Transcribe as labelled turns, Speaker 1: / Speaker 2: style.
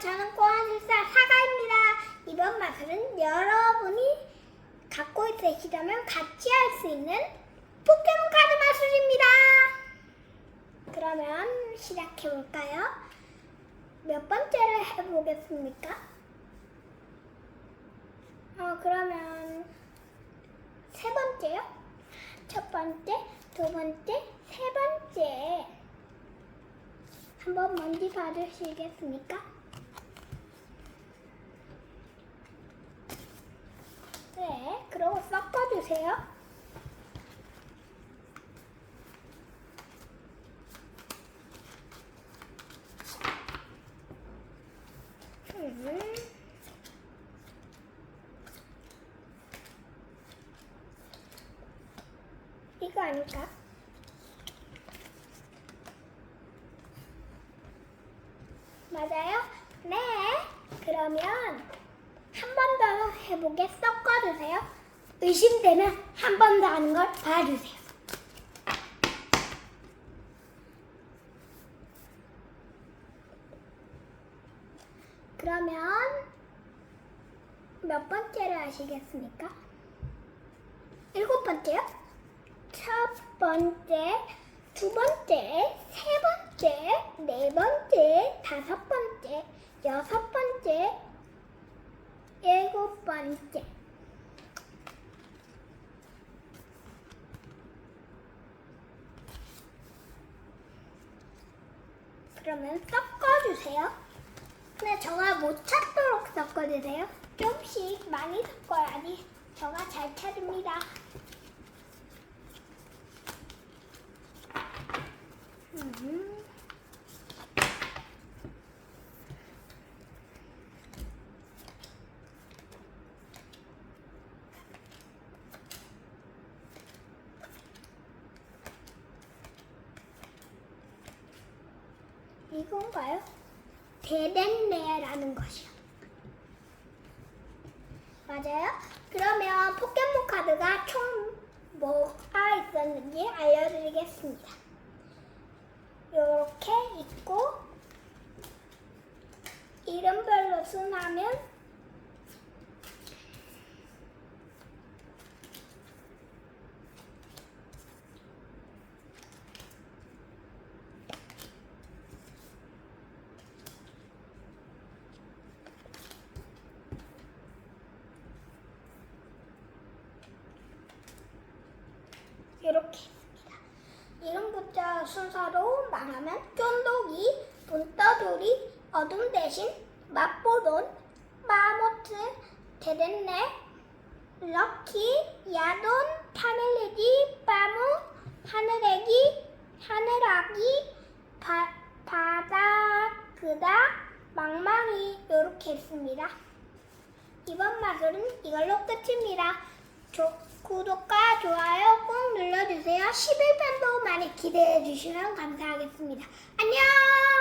Speaker 1: 저는 꼬아술사 사과입니다. 이번 마술은 여러분이 갖고 있으시다면 같이 할 수 있는 포켓몬 카드 마술입니다. 그러면 시작해볼까요? 몇 번째를 해보겠습니까? 어, 그러면 세 번째요? 첫 번째, 두 번째, 세 번째. 한번 먼지 받으시겠습니까 주세요 음. 이거 아닐까? 맞아요? 네. 그러면 한 번 더 해보게 섞어주세요. 의심되면 한 번 더 하는 걸 봐주세요. 그러면 몇 번째를 아시겠습니까? 일곱 번째요? 첫 번째, 두 번째, 세 번째, 네 번째, 다섯 번째, 여섯 번째, 일곱 번째. 그러면 섞어주세요. 근데 저가 못 찾도록 섞어주세요.
Speaker 2: 좀씩 많이 섞어야지 저가 잘 찾습니다. 음.
Speaker 1: 이건가요?
Speaker 2: 대댄레라는 것이요.
Speaker 1: 맞아요? 그러면 포켓몬 카드가 총 뭐가 있었는지 알려드리겠습니다. 이렇게 있고 이름별로 순하면 이렇게 있습니다. 이름 붙자 순서로 말하면 쫀독이, 문떠돌이, 어둠 대신, 맛보론, 마모트, 데덴네, 럭키, 야돈, 타밀리지, 빠무, 하늘애기, 하늘아기, 바, 바다, 그다, 망망이 이렇게 있습니다. 이번 마술은 이걸로 끝입니다. 조, 구독과 좋아요 꼭 눌러주세요. 11편도 많이 기대해 주시면 감사하겠습니다. 안녕!